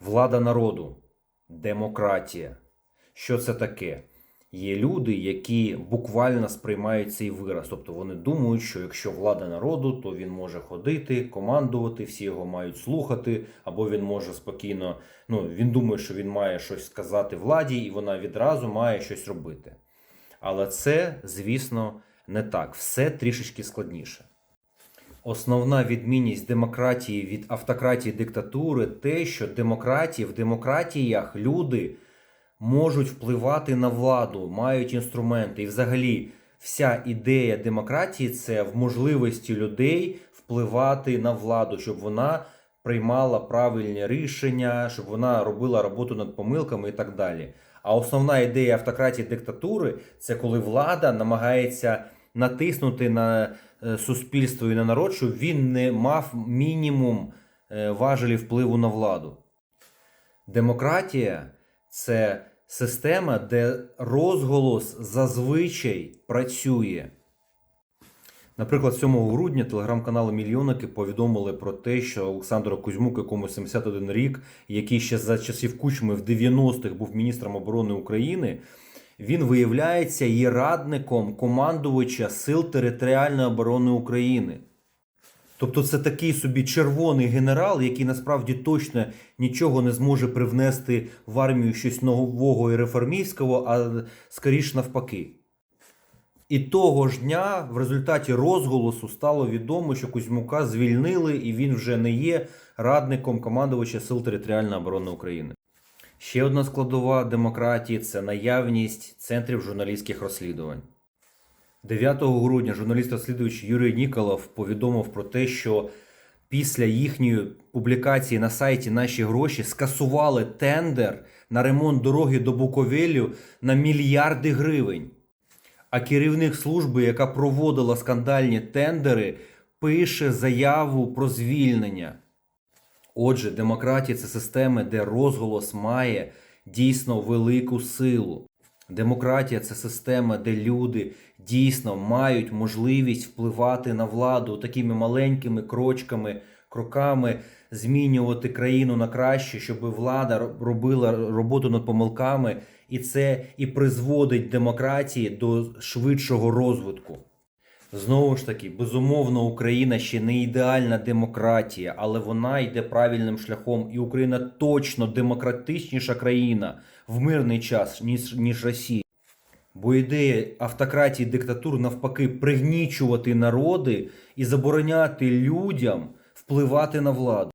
Влада народу, демократія. Що це таке? Є люди, які буквально сприймають цей вираз. Тобто вони думають, що якщо влада народу, то він може ходити, командувати, всі його мають слухати, або він може спокійно. Ну він думає, що він має щось сказати владі, і вона відразу має щось робити. Але це, звісно, не так. Все трішечки складніше. Основна відмінність демократії від автократії диктатури те, що демократії в демократіях люди можуть впливати на владу, мають інструменти. І взагалі вся ідея демократії це в можливості людей впливати на владу, щоб вона приймала правильні рішення, щоб вона робила роботу над помилками і так далі. А основна ідея автократії диктатури це коли влада намагається натиснути на е, суспільство і на народ, щоб він не мав мінімум е, важелів впливу на владу. Демократія це система, де розголос зазвичай працює. Наприклад, 7 грудня телеграм-канали Мільйонники повідомили про те, що Олександр Кузьмук, якому 71 рік, який ще за часів Кучми в 90-х був міністром оборони України, він виявляється є радником командувача Сил територіальної оборони України. Тобто це такий собі червоний генерал, який насправді точно нічого не зможе привнести в армію щось нового і реформістського, а скоріш навпаки. І того ж дня в результаті розголосу стало відомо, що Кузьмука звільнили, і він вже не є радником командувача Сил територіальної оборони України. Ще одна складова демократії це наявність центрів журналістських розслідувань. 9 грудня журналіст-розслідувач Юрій Ніколов повідомив про те, що після їхньої публікації на сайті Наші гроші скасували тендер на ремонт дороги до Буковелю на мільярди гривень. А керівник служби, яка проводила скандальні тендери, пише заяву про звільнення. Отже, демократія це система, де розголос має дійсно велику силу. Демократія це система, де люди дійсно мають можливість впливати на владу такими маленькими крочками, кроками, змінювати країну на краще, щоб влада робила роботу над помилками, і це і призводить демократії до швидшого розвитку. Знову ж таки, безумовно, Україна ще не ідеальна демократія, але вона йде правильним шляхом, і Україна точно демократичніша країна в мирний час, ніж, ніж Росія. Бо ідея автократії диктатур навпаки пригнічувати народи і забороняти людям впливати на владу.